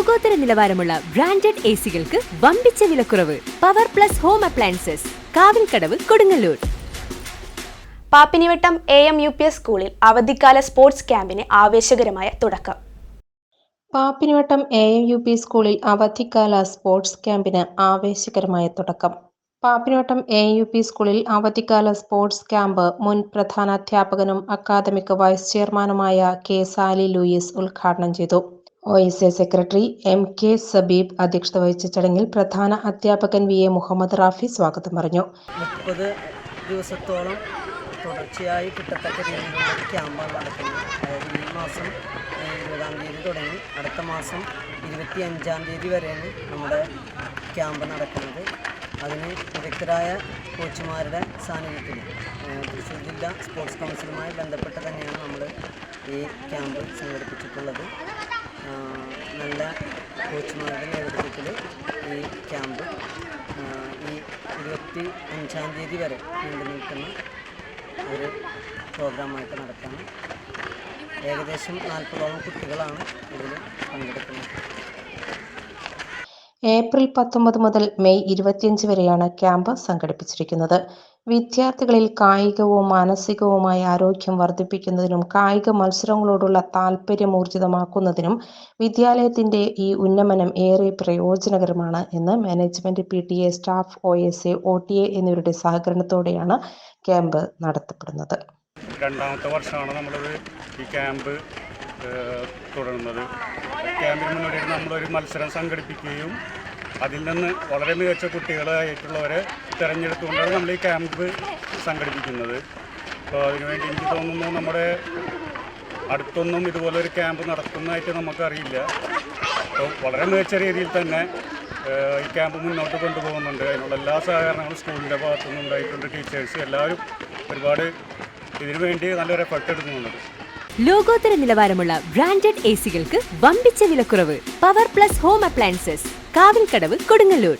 ലോകോത്തര നിലവാരമുള്ള branded A സികൾക്ക് വമ്പിച്ച വിലക്കുറവ്. Power plus home appliances Kavilkadavu Kodungallur. Pappinivattam A M U P S സ്കൂളിൽ അവധിക്കാല സ്പോർട്സ് ക്യാമ്പിന് ആവേശകരമായ തുടക്കം. Pappinivattam A M U P സ്കൂളിൽ അവധിക്കാല സ്പോർട്സ് ക്യാമ്പിന് ആവേശകരമായ തുടക്കം. പാപ്പിനിവട്ടം എ യു പി സ്കൂളിൽ അവധിക്കാല സ്പോർട്സ് ക്യാമ്പ് മുൻ പ്രധാനാധ്യാപകനും അക്കാദമിക് വൈസ് ചെയർമാനുമായ കെ സാലി ലൂയിസ് ഉദ്ഘാടനം ചെയ്തു. O S A secretary M K Sabeeb അധ്യക്ഷത വഹിച്ച ചടങ്ങിൽ പ്രധാന അധ്യാപകൻ വി എ മുഹമ്മദ് റാഫി സ്വാഗതം പറഞ്ഞു. മുപ്പത് ദിവസത്തോളം തുടർച്ചയായി കിട്ടത്തക്ക രീതിയിലുള്ള ക്യാമ്പ് ക്യാമ്പാണ് നടക്കുന്നത്. അതായത് ഈ മാസം ഇരുപതാം തീയതി തുടങ്ങി. അടുത്ത മാസം ഇരുപത്തി അഞ്ചാം തീയതി വരെയാണ് നമ്മുടെ ക്യാമ്പ് നടക്കുന്നത്. അതിന് വിദഗ്ധരായ കോച്ചുമാരുടെ സാന്നിധ്യത്തിൽ തൃശ്ശൂർ ജില്ലാ സ്പോർട്സ് കൗൺസിലുമായി ബന്ധപ്പെട്ട് തന്നെയാണ് നമ്മൾ ഈ ക്യാമ്പ് സംഘടിപ്പിച്ചിട്ടുള്ളത്. നല്ല കോച്ചുമാരുടെ നേതൃത്വത്തിൽ ഈ ക്യാമ്പ് ഈ ഇരുപത്തി അഞ്ചാം തീയതി വരെ നീണ്ടു നിൽക്കുന്ന ഒരു പ്രോഗ്രാമായിട്ട് നടക്കുകയാണ്. ഏകദേശം നാൽപ്പതോളം കുട്ടികളാണ് ഇതിൽ പങ്കെടുക്കുന്നത്. ഏപ്രിൽ പത്തൊമ്പത് മുതൽ മെയ് ഇരുപത്തിയഞ്ച് വരെയാണ് ക്യാമ്പ് സംഘടിപ്പിച്ചിരിക്കുന്നത്. വിദ്യാർത്ഥികളിൽ കായികവും മാനസികവുമായ ആരോഗ്യം വർദ്ധിപ്പിക്കുന്നതിനും കായിക മത്സരങ്ങളോടുള്ള താല്പര്യം ഊർജിതമാക്കുന്നതിനും വിദ്യാലയത്തിന്റെ ഈ ഉന്നമനം ഏറെ പ്രയോജനകരമാണ് എന്ന് management P T A staff O S A O T A എന്നിവരുടെ സഹകരണത്തോടെയാണ് ക്യാമ്പ് നടത്തപ്പെടുന്നത്. രണ്ടാമത്തെ വർഷമാണ് നമ്മൾ ഈ ക്യാമ്പ് തുടരുന്നത് ക്യാമ്പിന് മുന്നോടിയായിട്ട് നമ്മളൊരു മത്സരം സംഘടിപ്പിക്കുകയും അതിൽ നിന്ന് വളരെ മികച്ച കുട്ടികളായിട്ടുള്ളവരെ തിരഞ്ഞെടുത്തുകൊണ്ടാണ് നമ്മൾ ഈ ക്യാമ്പ് സംഘടിപ്പിക്കുന്നത്. അപ്പോൾ അതിനുവേണ്ടി എനിക്ക് തോന്നുന്നു നമ്മുടെ അടുത്തൊന്നും ഇതുപോലെ ഒരു ക്യാമ്പ് നടത്തുന്നതായിട്ട് നമുക്കറിയില്ല. അപ്പോൾ വളരെ മികച്ച രീതിയിൽ തന്നെ ഈ ക്യാമ്പ് മുന്നോട്ട് കൊണ്ടുപോകുന്നുണ്ട്. അതിനുള്ള എല്ലാ സഹകരണങ്ങളും സ്കൂളിന്റെ ഭാഗത്തു നിന്നുണ്ടായിട്ടുണ്ട് ടീച്ചേഴ്സ്. എല്ലാവരും ഒരുപാട് ഇതിനു വേണ്ടി നല്ലൊരു എഫർട്ട് എടുക്കുന്നുണ്ട്. ലോകോത്തര നിലവാരമുള്ള ബ്രാൻഡഡ് എ സികൾക്ക് വമ്പിച്ച വിലക്കുറവ്. Power plus home appliances Kavilkadavu Kodungallur.